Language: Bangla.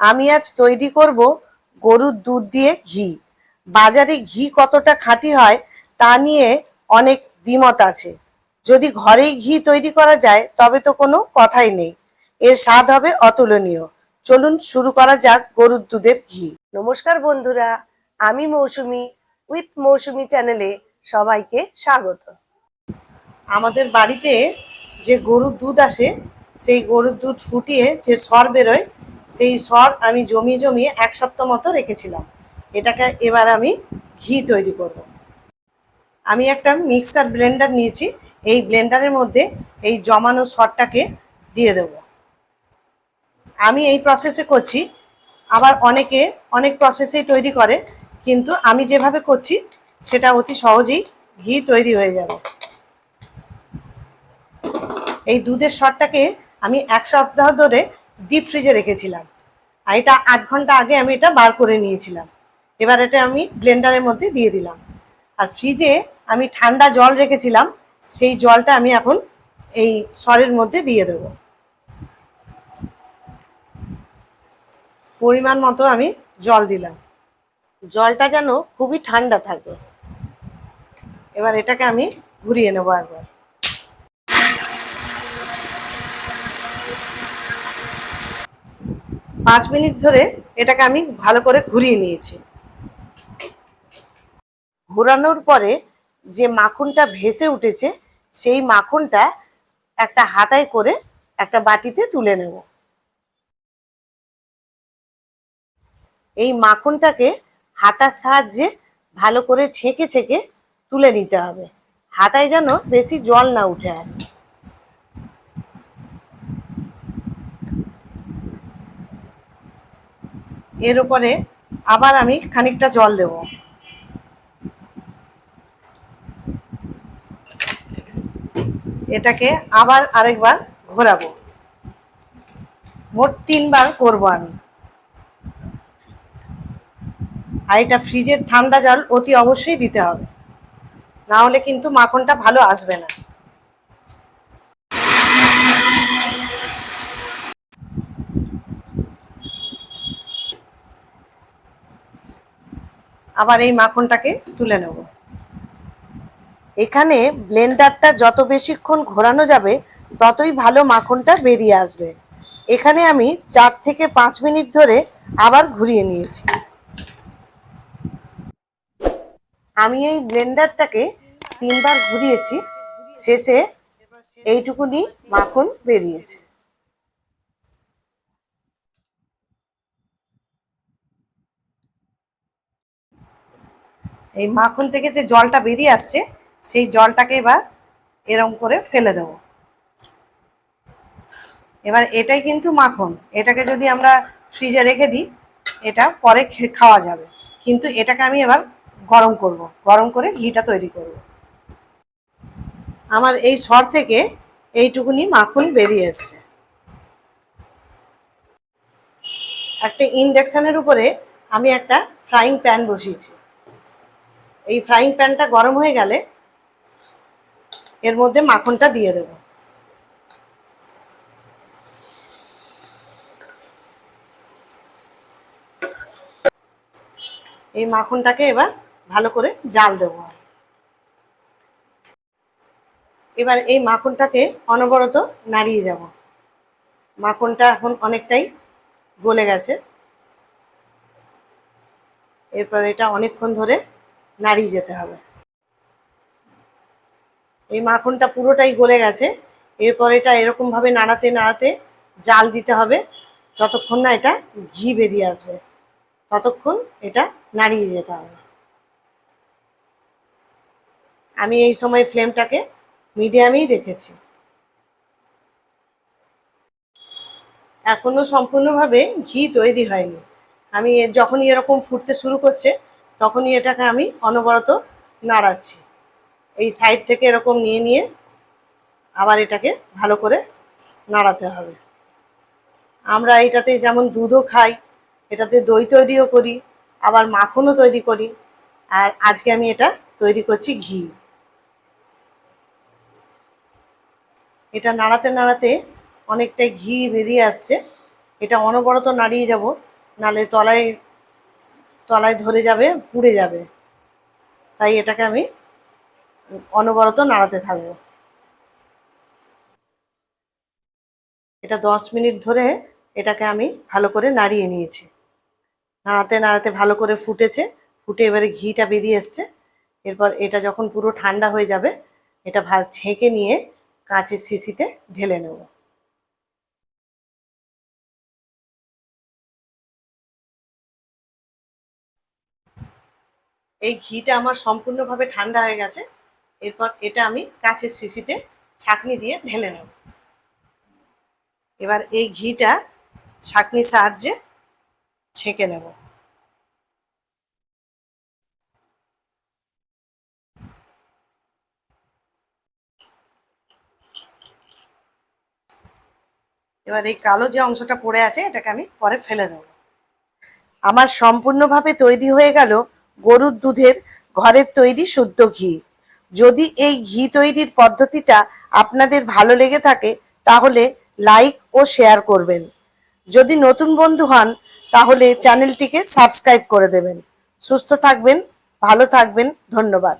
আমি আজ তৈরি করব গরুর দুধ দিয়ে ঘি। বাজারে ঘি কতটা খাঁটি হয় তা নিয়ে অনেক দ্বিমত আছে। যদি ঘরেই ঘি তৈরি করা যায়, তবে তো কোনো কথাই নেই। এর স্বাদ হবে অতুলনীয়। চলুন শুরু করা যাক গরুর দুধের ঘি। নমস্কার বন্ধুরা, আমি মৌসুমি, উইথ মৌসুমি চ্যানেলে সবাইকে স্বাগত। আমাদের বাড়িতে যে গরুর দুধ আসে, সেই গরুর দুধ ফুটিয়ে যে সর বেরোয় সেই সর আমি জমিয়ে জমিয়ে এক সপ্তাহ মতো রেখেছিলাম। এটাকে এবার আমি ঘি তৈরি করব। আমি একটা মিক্সার ব্লেন্ডার নিয়েছি। এই ব্লেন্ডারের মধ্যে এই জমানো সরটাকে দিয়ে দেব। আমি এই প্রসেসে করছি। আবার অনেকে অনেক প্রসেসেই তৈরি করে, কিন্তু আমি যেভাবে করছি, সেটা অতি সহজেই ঘি তৈরি হয়ে যাবে। এই দুধের সরটাকে আমি এক সপ্তাহ ধরে ডিপ ফ্রিজে রেখেছিলাম। আর এটা আধ ঘণ্টা আগে আমি এটা বার করে নিয়েছিলাম। এবার এটা আমি ব্লেন্ডারের মধ্যে দিয়ে দিলাম। আর ফ্রিজে আমি ঠান্ডা জল রেখেছিলাম, সেই জলটা আমি এখন এই সরের মধ্যে দিয়ে দেব। পরিমাণ মতো আমি জল দিলাম। জলটা যেন খুবই ঠান্ডা থাকে। এবার এটাকে আমি ঘুরিয়ে নেব একবার পাঁচ মিনিট ধরে এটাকে আমি ভালো করে ঘুরিয়ে নিয়েছি। ঘোরানোর পরে যে মাখনটা ভেসে উঠেছে, সেই মাখনটা একটা হাতায় করে একটা বাটিতে তুলে নেব। এই মাখনটাকে হাতার সাহায্যে ভালো করে ছেঁকে ছেঁকে তুলে নিতে হবে। হাতায় যেন বেশি জল না উঠে আসে। এর উপরে আবার আমি খানিকটা জল দেব। এটাকে আবার আরেকবার ঘোরাবো। মোট তিনবার করব আমি। আর এটা ফ্রিজের ঠান্ডা জল অতি অবশ্যই দিতে হবে। না হলে কিন্তু মাখনটা ভালো আসবে না। আবার এই মাখনটাকে তুলে নেব। এখানে ব্লেন্ডারটা যত বেশিক্ষণ ঘোরানো যাবে, ততই ভালো মাখনটা বেরিয়ে আসবে। এখানে আমি চার থেকে পাঁচ মিনিট ধরে আবার ঘুরিয়ে নিয়েছি। আমি এই ব্লেন্ডারটাকে তিনবার ঘুরিয়েছি, শেষে এইটুকুনি মাখন বেরিয়েছে। এই মাখন থেকে যে জলটা বেরিয়ে আসছে, সেই জলটাকে এবার এরম করে ফেলে দেব। এবার এটাই কিন্তু মাখন। এটাকে যদি আমরা ফ্রিজে রেখে দিই, এটা পরে খাওয়া যাবে। কিন্তু এটাকে আমি এবার গরম করব। গরম করে ঘিটা তৈরি করব। আমার এই সর থেকে এইটুকুনি মাখন বেরিয়ে এসছে। একটা ইন্ডাকশনের উপরে আমি একটা ফ্রাইং প্যান বসিয়েছি। এই ফ্রাইং প্যানটা গরম হয়ে গেলে এর মধ্যে মাখনটা দিয়ে দেব। এই মাখনটাকে এবার ভালো করে জাল দেব। এবার এই মাখনটাকে অনবরত নাড়িয়ে যাব। মাখনটা এখন অনেকটাই গলে গেছে। এরপর এটা অনেকক্ষণ ধরে নাড়িয়ে যেতে হবে। এই মাখনটা পুরোটাই গলে গেছে। এরপর এটা এরকমভাবে নাড়াতে নাড়াতে জাল দিতে হবে। যতক্ষণ না এটা ঘি বেরিয়ে আসবে, ততক্ষণ এটা নাড়িয়ে যেতে হবে। আমি এই সময় ফ্লেমটাকে মিডিয়ামেই রেখেছি। এখনও সম্পূর্ণভাবে ঘি তৈরি হয়নি। আমি যখনই এরকম ফুটতে শুরু করছে তখনই এটাকে আমি অনবরত নাড়াচ্ছি। এই সাইড থেকে এরকম নিয়ে নিয়ে আবার এটাকে ভালো করে নাড়াতে হবে। আমরা এটাতে যেমন দুধও খাই, এটাতে দই তৈরিও করি, আবার মাখনও তৈরি করি, আর আজকে আমি এটা তৈরি করছি ঘি। এটা নাড়াতে নাড়াতে অনেকটাই ঘি বেরিয়ে আসছে। এটা অনবরত নাড়িয়ে যাব, নালে তলায় তলায় ধরে যাবে, পুড়ে যাবে। তাই এটাকে আমি অনবরত নাড়াতে থাকব। এটা দশ মিনিট ধরে এটাকে আমি ভালো করে নাড়িয়ে নিয়েছি। নাড়াতে নাড়াতে ভালো করে ফুটেছে। ফুটে এবারে ঘিটা বেরিয়ে এসছে। এরপর এটা যখন পুরো ঠান্ডা হয়ে যাবে, এটা ভালো ছেঁকে নিয়ে কাঁচের শিশিতে ঢেলে নেব। এই ঘিটা আমার সম্পূর্ণভাবে ঠান্ডা হয়ে গেছে। এরপর এটা আমি কাঁচের শিশিতে ছাঁকনি দিয়ে ঢেলে নেব। এবার এই ঘিটা ছাঁকনির সাহায্যে ছেঁকে নেব। এবার এই কালো যে অংশটা পড়ে আছে, এটাকে আমি পরে ফেলে দেবো। আমার সম্পূর্ণভাবে তৈরি হয়ে গেল গরুর দুধের ঘরের তৈরি শুদ্ধ ঘি। যদি এই ঘি তৈরির পদ্ধতিটা আপনাদের ভালো লেগে থাকে, তাহলে লাইক ও শেয়ার করবেন। যদি নতুন বন্ধু হন, তাহলে চ্যানেলটিকে সাবস্ক্রাইব করে দেবেন। সুস্থ থাকবেন, ভালো থাকবেন, ধন্যবাদ।